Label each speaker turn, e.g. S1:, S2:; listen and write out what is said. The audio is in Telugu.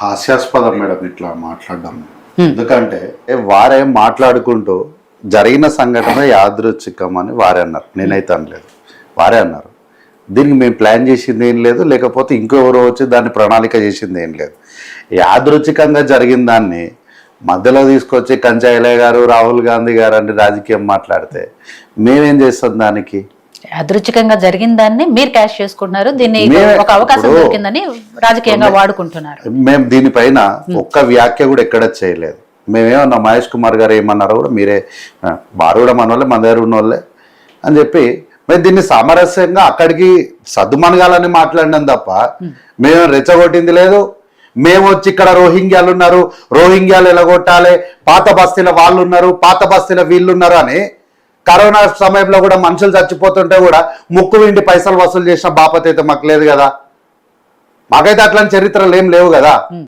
S1: హాస్యాస్పదం మేడం ఇట్లా మాట్లాడడం. ఎందుకంటే వారే మాట్లాడుకుంటూ జరిగిన సంఘటన యాదృచ్ఛికం అని వారే అన్నారు. నేనైతే అనలేదు. వారే అన్నారు. దీనికి మేము ప్లాన్ చేసింది ఏం లేదు లేకపోతే ఇంకెవరో వచ్చి దాన్ని ప్రణాళిక చేసింది ఏం లేదు. యాదృచ్ఛికంగా జరిగిన దాన్ని మధ్యలో తీసుకొచ్చి కంచాయిలయ్య గారు రాహుల్ గాంధీ గారు అని రాజకీయం మాట్లాడితే మేమేం చేస్తాం దానికి?
S2: అదృచ్ఛికంగా జరిగిన దాన్ని మీరు క్యాష్ చేసుకుంటున్నారు. దీన్ని ఒక అవకాశం దొరికిందని రాజకీయంగా వాడుకుంటున్నారు.
S1: మేము దీనిపైన ఒక్క వ్యాఖ్య కూడా ఎక్కడ చేయలేదు. మేమేమన్నా మహేష్ కుమార్ గారు ఏమన్నారో కూడా మీరే వారు కూడా మన వాళ్ళే మన దగ్గర ఉన్న వాళ్ళే అని చెప్పి మేము దీన్ని సామరస్యంగా అక్కడికి సద్దుమనగాలని మాట్లాడినాం తప్ప మేము రెచ్చగొట్టింది లేదు. మేము వచ్చి ఇక్కడ రోహింగ్యాలు ఉన్నారు రోహింగ్యాలు ఎలగొట్టాలి. పాత బస్తీల వాళ్ళు ఉన్నారు పాత బస్తీల వీళ్ళు ఉన్నారు అని కరోనా సమయంలో కూడా మనుషులు చచ్చిపోతుంటే కూడా ముక్కు విండి పైసలు వసూలు చేసిన బాపత అయితే మాకు లేదు కదా. మాకైతే అట్లాంటి చరిత్రలు ఏం లేవు కదా.